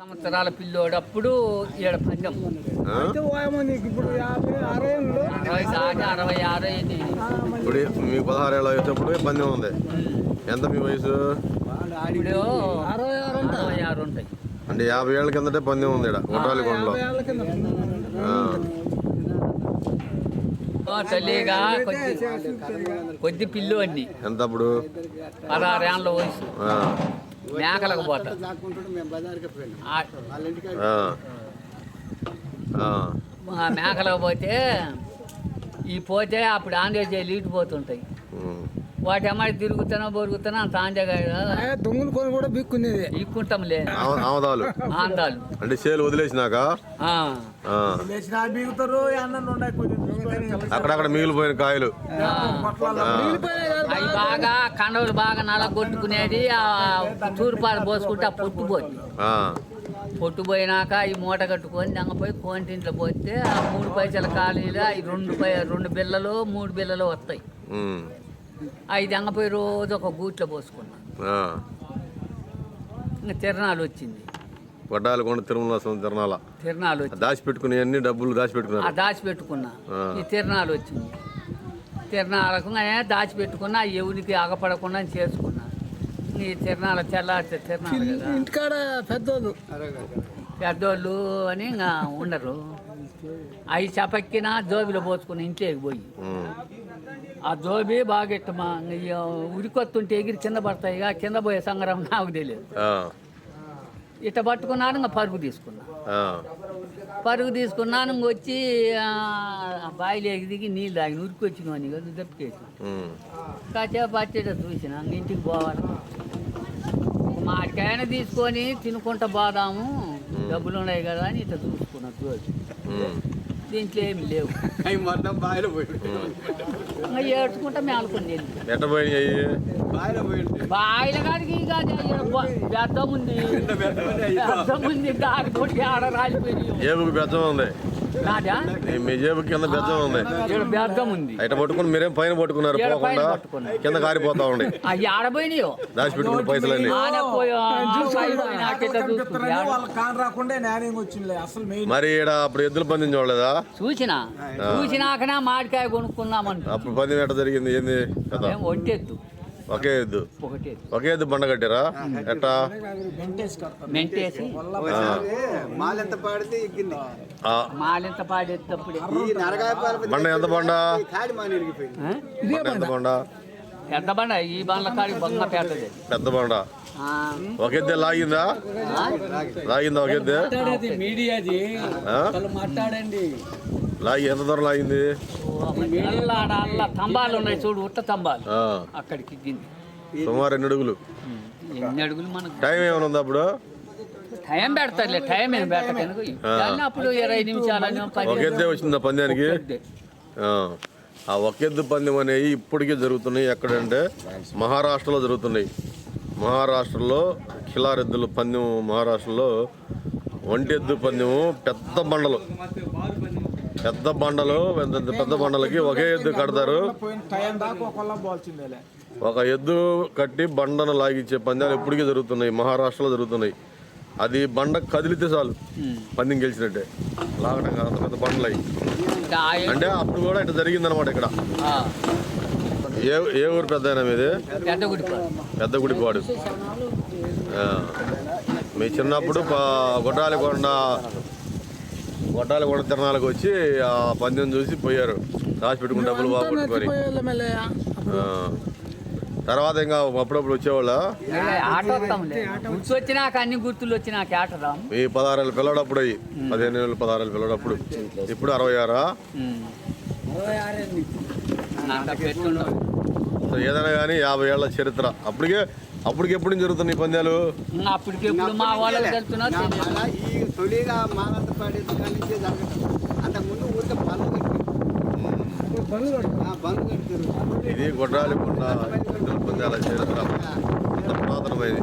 సంవత్సరాల పిల్లోడు అప్పుడు ఈడ పందెం ఇప్పుడు అరవై ఆరు మీకు పదహారు ఏళ్ళు వచ్చేప్పుడు పందెం ఉంది. ఎంత మీ వయసు? ఇప్పుడు అరవై ఆరు అంట. అరవై ఆరు ఉంటాయి. అంటే యాభై ఏళ్ళ కిందటే పందెం ఉంది ఇక్కడ కొట్టాలి కొండలో తల్లిగా కొద్ది కొద్ది పిల్లు అన్ని ఎంత అప్పుడు పదహారు ఏళ్ళ వయసు. ఆ. మేకలకు పోతా. ఆ- ఆ. ఆ. ఆ మేకలకు పోతే ఈ పోతే అప్పుడు ఆంధ్రజ్ లీటు పోతుంటాయి. వాటి అమ్మాయి తిరుగుతానో బొరుగుతానో అంత ఆంధ్రగా ఆ, దొంగలు కొని కూడా బిక్కునేది. ఇక్కుంటాంలే ఆమ- ఆమదాలు. ఆందాలు అంటే చేలు వదిలేసినాక? ఆ. ఆ. లేచిన బిగుతారు అన్నం ఉన్నాయి కొంచెం. అక్కడక్కడ మిగిలిపోయిన కాయలు. అవి బాగా కండవులు బాగా నలగొట్టుకునేది ఆ తూర్పాలు పోసుకుంటే ఆ పొట్టు ఆ. పొట్టు పోయినాక ఈ మూట కట్టుకొని దంగపోయి కోంటింట్లో పోతే ఆ మూడు పైసల ఖాళీలు అవి రెండు పై రెండు బిళ్ళలు మూడు బిళ్ళలు వస్తాయి. అవి దంగపోయి రోజు ఒక గూట్లో పోసుకున్నా తిరణాలు వచ్చింది వడ్డాలు కొండ తిరుమల తిరణాల తిరణాలు దాచిపెట్టుకుని అన్ని డబ్బులు ఆ దాచిపెట్టుకున్నారు దాచిపెట్టుకున్నా. ఈ తిరణాలు వచ్చింది. తిరణాలకు నేను దాచిపెట్టుకున్నా ఎవరికి అగపడకుండా చేసుకున్నా. ఈ తిరణాలు తెల్లారితే తిరణాలు కదా. ఇంటికాడ పెద్దోళ్ళు. పెద్దోళ్ళు అని ఇంకా ఉండరు. అవి చపక్కిన జోబిలో పోసుకుని ఇంట్లోకి పోయి. ఆ జోబి బాగా ఇట్టమా ఉరికొత్తుంటే ఎగిరి కింద పడతాయి ఇక కింద పోయే సంగ్రహం నాకు తెలియదు. ఇట్ట పట్టుకున్నాను ఇంకా పరుగు తీసుకున్నా. ఆ. పరుగు తీసుకున్నాను ఇంక వచ్చి బావిలోకి దిగి నీళ్ళు తాగి ఉరికి వచ్చినవని కదా దప్పికేసి. కాసేపు వచ్చేట చూసిన ఇంటికి పోవాలి. మాడికాయన తీసుకొని తినుకుంటా పోదాము డబ్బులు ఉన్నాయి కదా అని ఇట్లా చూసుకున్నా. దీంట్లో ఏమి లేవు. మొత్తం బావిలో పోయి ఏడ్చుకుంటా వెళ్ళి ఎట్ట పోయినాయి బాయిల కాడికి కాదు ఉంది వ్యర్థం ఉంది దాని కొట్టి ఆడ రాలిపోయి జేబుకి బెచ్చం ఉంది నాదా మీ- మీ జేబు కింద ఉంది. ఇట పట్టుకుని మీరేం పైన పట్టుకున్నారు? పోకుండా. కింద కారిపోతా ఉండి. అవి ఆడపోయినాయో పైసలన్నీ. మరి ఈడ అప్పుడు ఎద్దుల పందెం చూడలేదా? చూసిన? చూసినాకనే మామిడికాయ కొనుక్కుందామంట అప్పుడు పందెం ఎట్ట జరిగింది? ఏంది కదా ఒంటెద్దు ఒకే ఎద్దు ఒకే ఎద్దు బండ కట్టారా? ఎట్టా? మెంటేసి మాలెంత పాడితే మాలింత పాడేటప్పుడే బండ ఎంత బండ కాడి ఎంత బండ. పెద్ద బండ? ఈ బండ్ల బంగ పెద్దది పెద్ద బండ. ఆ. ఒక ఎద్దే లాగిందా? లాగిందా ఒక ఎద్దే మాట్లాడేది మీడియాది. ఆ? వాళ్ళు మాట్లాడండి. లాగి ఎంత దూరం లాగింది తంబాలు ఉన్నాయి చూడు ఉట్ట తంబాలు. అక్కడికి సుమారు ఎన్ని అడుగులు? ఎన్ని అడుగులు మనకు? టైం ఏమైనా ఉందా అప్పుడు? టైం పెడతారులే టైం ఏం పెట్టకనుక అప్పుడు ఇరవై నిమిషాలని పది ఒక ఎద్దే వచ్చిందా పందానికి. ఆ, ఒక ఎద్దు పందెం అనేవి ఇప్పటికీ జరుగుతున్నాయి. ఎక్కడంటే మహారాష్ట్రలో జరుగుతున్నాయి. మహారాష్ట్రలో కిలారెద్దుల పందెం మహారాష్ట్రలో ఒంటి ఎద్దు పందెము పెద్ద బండలు. పెద్ద బండలు పెద్ద పెద్ద బండలకి ఒకే ఎద్దు కడతారు. ఒక ఎద్దు కట్టి బండను లాగించే పందాలు ఎప్పటికీ జరుగుతున్నాయి మహారాష్ట్రలో జరుగుతున్నాయి. అది బండ కదిలితే చాలు పందెం గెలిచినట్టే. లాగడం కాదు అంత పెద్ద బండలు అయి. అంటే అప్పుడు కూడా ఇట్లా జరిగిందనమాట ఇక్కడ. ఆ, ఏ ఏ ఊరు పెద్ద అయినా మీది? పెద్ద గుడిపాడు. మీ చిన్నప్పుడు గొడ్డాలకొండ గొడ్డాలకొండ తిరణాలకు వచ్చి ఆ పందెం చూసి పోయారు. రాసి పెట్టుకుని డబ్బులు బాగా కొట్టుకొని. ఆ. తర్వాత ఇంకా అప్పుడప్పుడు వచ్చేవాళ్ళ? వచ్చినాక అన్ని గుర్తులు వచ్చినాక మీ పదహారేళ్ళు పిల్లడప్పుడు అయ్యి. పదిహేను ఏళ్ళు పదహారేళ్ళు పిల్లడప్పుడు. ఇప్పుడు అరవై ఆరా నాకు పెట్టుండవు సో ఏదైనా కానీ యాభై ఏళ్ళ చరిత్ర. అప్పటికే అప్పటికి ఎప్పుడు నుంచి జరుగుతుంది ఈ పందాలు? అప్పటికెప్పుడు మా నా మళ్ళా ఈ తొలిగా మాలంత పాడేది కానీ నుంచే అంతకుముందు ఊరికే బండ్లు కడుతారు ఇది గొడ్రాలి పందాల చరిత్ర. పురాతనమైనది.